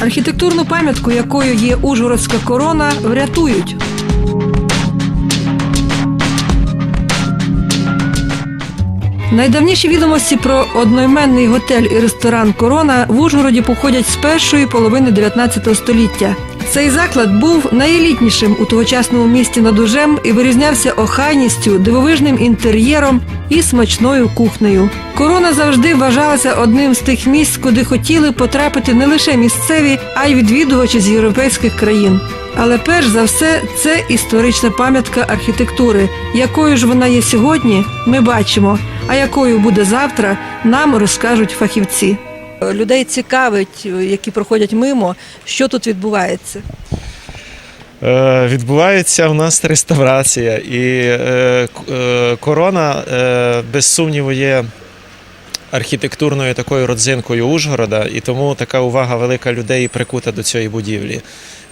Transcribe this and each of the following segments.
Архітектурну пам'ятку, якою є Ужгородська корона, врятують. Найдавніші відомості про одноіменний готель і ресторан Корона в Ужгороді походять з першої половини 19 століття. Цей заклад був найелітнішим у тогочасному місті над Ужем і вирізнявся охайністю, дивовижним інтер'єром і смачною кухнею. Корона завжди вважалася одним з тих місць, куди хотіли потрапити не лише місцеві, а й відвідувачі з європейських країн. Але перш за все, це історична пам'ятка архітектури. Якою ж вона є сьогодні, ми бачимо. А якою буде завтра, нам розкажуть фахівці. Людей цікавить, які проходять мимо, що тут відбувається. Е, Відбувається у нас реставрація, і е, е, корона, е, без сумніву, є архітектурною такою родзинкою Ужгорода, і тому така увага велика людей прикута до цієї будівлі.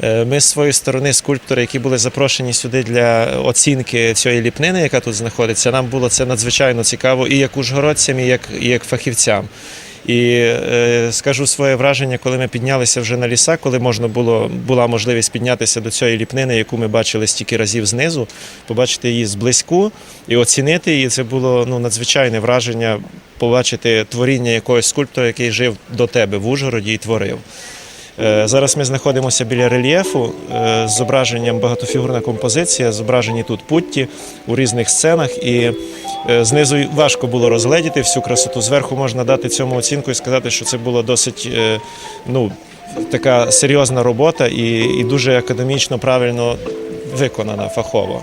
Е, Ми з своєї сторони, скульптори, які були запрошені сюди для оцінки цієї ліпнини, яка тут знаходиться, нам було це надзвичайно цікаво і як ужгородцям, і як, і як фахівцям. І е, скажу своє враження, коли ми піднялися вже на ліса, коли можна було була можливість піднятися до цієї ліпнини, яку ми бачили стільки разів знизу, побачити її зблизьку і оцінити її. Це було ну надзвичайне враження побачити творіння якогось скульптора, який жив до тебе в Ужгороді і творив. Е, Зараз ми знаходимося біля рельєфу е, з зображенням багатофігурна композиція, зображені тут путті у різних сценах, і е, знизу важко було розгледіти всю красоту. Зверху можна дати цьому оцінку і сказати, що це було досить ну, така серйозна робота і, і дуже академічно правильно виконана фахово.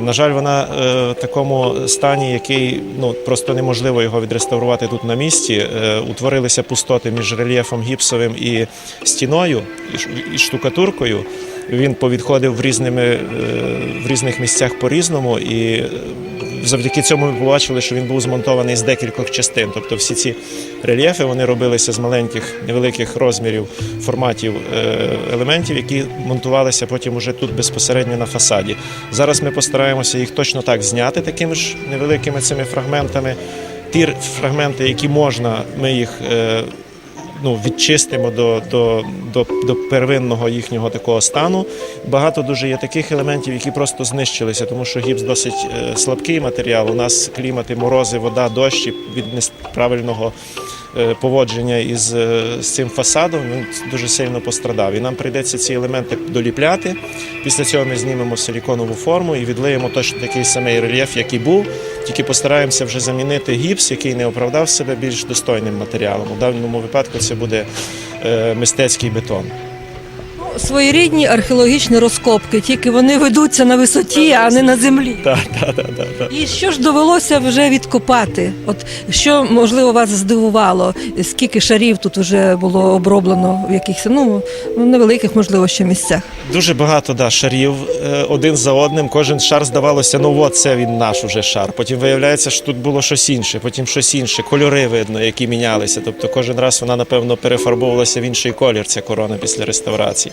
На жаль, вона е, в такому стані, який ну просто неможливо його відреставрувати тут на місці. Е, утворилися пустоти між рельєфом гіпсовим і стіною, і штукатуркою. Він повідходив в різними е, в різних місцях по-різному, і е, завдяки цьому ми побачили, що він був змонтований з декількох частин. Тобто всі ці рельєфи вони робилися з маленьких невеликих розмірів форматів е, елементів, які монтувалися потім уже тут безпосередньо на фасаді. Зараз ми постараємося їх точно так зняти такими ж невеликими цими фрагментами. Ті фрагменти, які можна, ми їх. Ну, відчистимо до, до, до, до первинного їхнього такого стану. Багато дуже є таких елементів, які просто знищилися, тому що гіпс досить е, слабкий матеріал. У нас клімати, морози, вода, дощі від неправильного поводження із е, з цим фасадом він дуже сильно пострадав. І нам прийдеться ці елементи доліпляти. Після цього ми знімемо силіконову форму і відлиємо точно такий самий рельєф, який був. Тільки постараємося вже замінити гіпс, який не оправдав себе більш достойним матеріалом. У даному випадку це буде е, мистецький бетон. Своєрідні археологічні розкопки, тільки вони ведуться на висоті, а не на землі. Так, так, так, так, так. І що ж довелося вже відкопати? От що можливо вас здивувало? Скільки шарів тут вже було оброблено в якихось ну невеликих, можливо, ще місцях? Дуже багато да, шарів е, один за одним. Кожен шар здавалося, ну от це він наш уже шар. Потім виявляється, що тут було щось інше, потім щось інше. Кольори видно, які мінялися. Тобто кожен раз вона, напевно, перефарбовувалася в інший колір, ця корона після реставрації.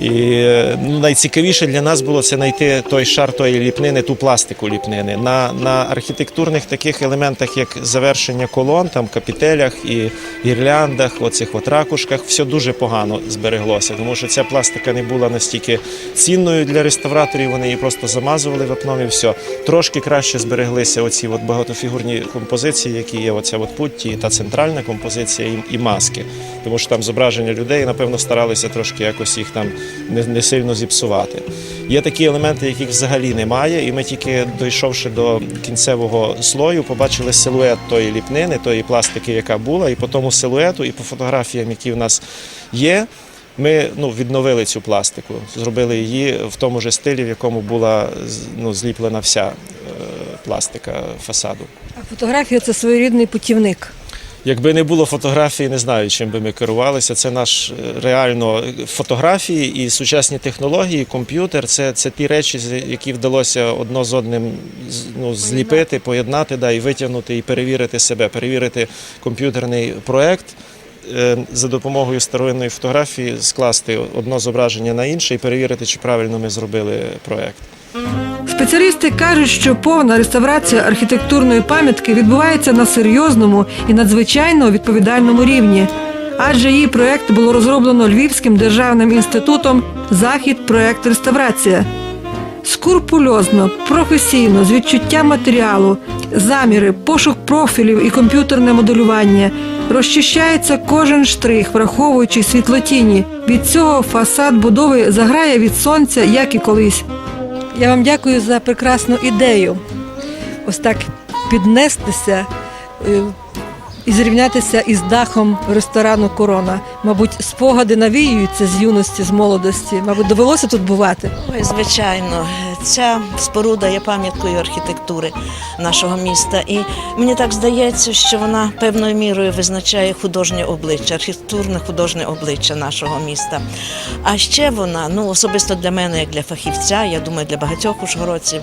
І е, ну, найцікавіше для нас було це знайти той шар тої ліпнини, ту пластику ліпнини. На, на архітектурних таких елементах, як завершення колон, там капітелях і гірляндах, оцих от ракушках, все дуже погано збереглося, тому що ця пластика не була настільки цінною для реставраторів. Вони її просто замазували вапном і все. Трошки краще збереглися оці от багатофігурні композиції, які є оця от путті, та центральна композиція і, і маски. Тому що там зображення людей, напевно, старалися трошки якось їх там не, не сильно зіпсувати. Є такі елементи, яких взагалі немає, і ми тільки дійшовши до кінцевого слою, побачили силует тої ліпнини, тої пластики, яка була, і по тому силуету, і по фотографіям, які в нас є. Ми ну, відновили цю пластику, зробили її в тому ж стилі, в якому була ну, зліплена вся е, пластика фасаду. А фотографія це своєрідний путівник. Якби не було фотографії, не знаю, чим би ми керувалися. Це наш е, реально фотографії і сучасні технології, комп'ютер це, це ті речі, які вдалося одно з одним ну, зліпити, поєднати да, і витягнути, і перевірити себе, перевірити комп'ютерний проект. е, За допомогою старовинної фотографії скласти одно зображення на інше і перевірити, чи правильно ми зробили проект. Спеціалісти кажуть, що повна реставрація архітектурної пам'ятки відбувається на серйозному і надзвичайно відповідальному рівні. адже її проект було розроблено Львівським державним інститутом Захід проект реставрація. Скурпульозно, професійно, з відчуттям матеріалу, заміри, пошук профілів і комп'ютерне моделювання. Розчищається кожен штрих, враховуючи світлотіні. Від цього фасад будови заграє від сонця, як і колись. Я вам дякую за прекрасну ідею. Ось так піднестися е, і зрівнятися із дахом ресторану Корона. Мабуть, спогади навіюються з юності, з молодості. Мабуть, довелося тут бувати. Ой, звичайно, ця споруда є пам'яткою архітектури нашого міста, і мені так здається, що вона певною мірою визначає художнє обличчя, архітектурне художнє обличчя нашого міста. А ще вона, ну особисто для мене, як для фахівця, я думаю, для багатьох ужгородців,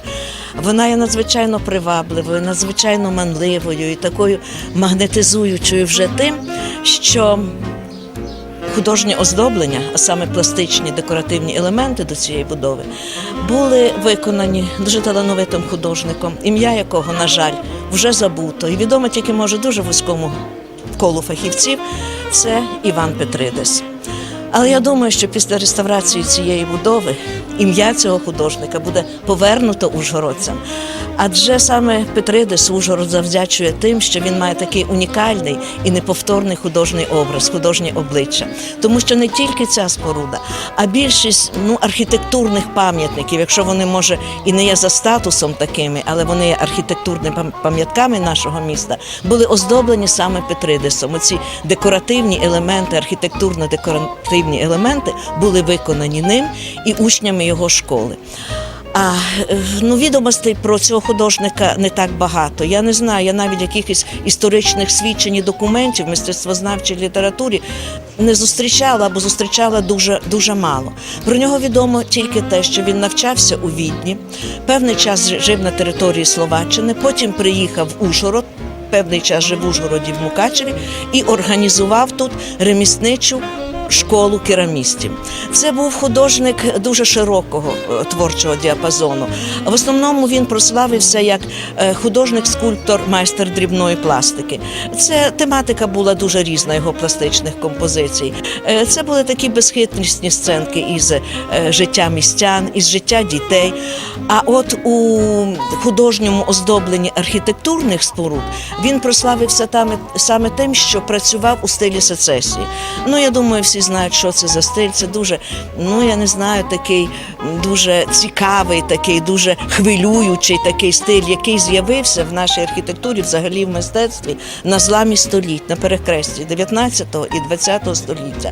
вона є надзвичайно привабливою, надзвичайно манливою і такою магнетизуючою вже тим, що художнє оздоблення, а саме пластичні декоративні елементи до цієї будови, були виконані дуже талановитим художником, ім'я якого, на жаль, вже забуто і відомо тільки може дуже вузькому колу фахівців. Це Іван Петридес. Але я думаю, що після реставрації цієї будови ім'я цього художника буде повернуто ужгородцям. Адже саме Петридес Ужгород завдячує тим, що він має такий унікальний і неповторний художній образ, художнє обличчя. Тому що не тільки ця споруда, а більшість ну, архітектурних пам'ятників, якщо вони може і не є за статусом такими, але вони є архітектурними пам'ятками нашого міста, були оздоблені саме Петридесом. Оці декоративні елементи, архітектурно-декоративні елементи були виконані ним і учнями його школи. А е, ну, відомостей про цього художника не так багато. Я не знаю, я навіть якихось історичних свідчень і документів мистецтвознавчій літературі не зустрічала або зустрічала дуже, дуже мало. Про нього відомо тільки те, що він навчався у Відні, певний час жив на території Словаччини, потім приїхав в Ужгород. Певний час жив в Ужгороді в Мукачеві і організував тут ремісничу школу керамістів. Це був художник дуже широкого е, творчого діапазону. В основному він прославився як е, художник-скульптор, майстер дрібної пластики. Це тематика була дуже різна його пластичних композицій. Е, Це були такі безхитрісні сценки із життя містян, із життя дітей. А от у художньому оздобленні архітектурних споруд він прославився там саме тим, що працював у стилі сецесії. Ну я думаю, всі знають, що це за стиль. Це дуже, ну я не знаю, такий дуже цікавий, такий дуже хвилюючий такий стиль, який з'явився в нашій архітектурі, взагалі в мистецтві на зламі століть, на перехресті 19 і 20 століття.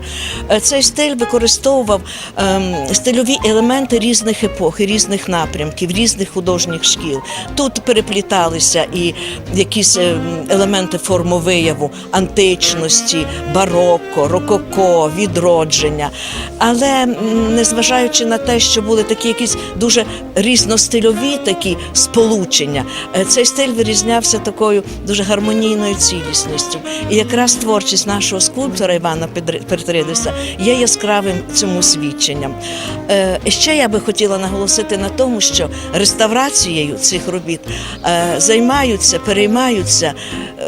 Е, Цей стиль використовував ем, стильові елементи різних епох, різних напрямків, різних художніх шкіл. Тут перепліталися і якісь ем, елементи формовияву, античності, бароко, рококо, відродження. Але незважаючи на те, що були такі якісь дуже різностильові такі сполучення, е, цей стиль вирізнявся такою дуже гармонійною цілісністю. І якраз творчість нашого скульптора Івана Петридеса є яскравим цьому свідченням. Е, Ще я би хотіла наголосити на тому, що реставрацією цих робіт е, займаються, переймаються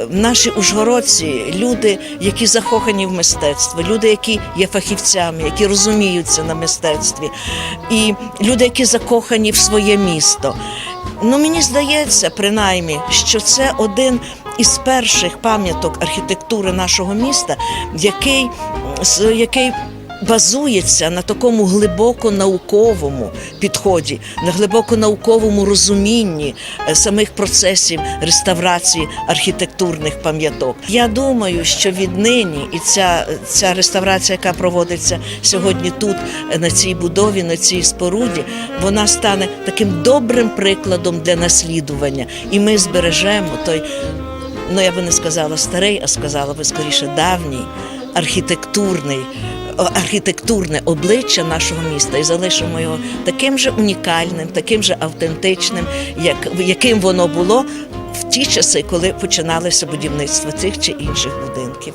наші ужгородці, люди, які закохані в мистецтво, люди, які є фахівцями, які розуміються на мистецтві, і люди, які закохані в своє місто. Ну, мені здається, принаймні, що це один із перших пам'яток архітектури нашого міста, який, який базується на такому глибоко науковому підході, на глибоко науковому розумінні е, самих процесів реставрації архітектурних пам'яток. Я думаю, що віднині і ця, ця реставрація, яка проводиться сьогодні тут, е, на цій будові, на цій споруді, вона стане таким добрим прикладом для наслідування, і ми збережемо той ну я би не сказала старий, а сказала би скоріше давній архітектурний. Архітектурне обличчя нашого міста і залишимо його таким же унікальним, таким же автентичним, як яким воно було в ті часи, коли починалося будівництво цих чи інших будинків.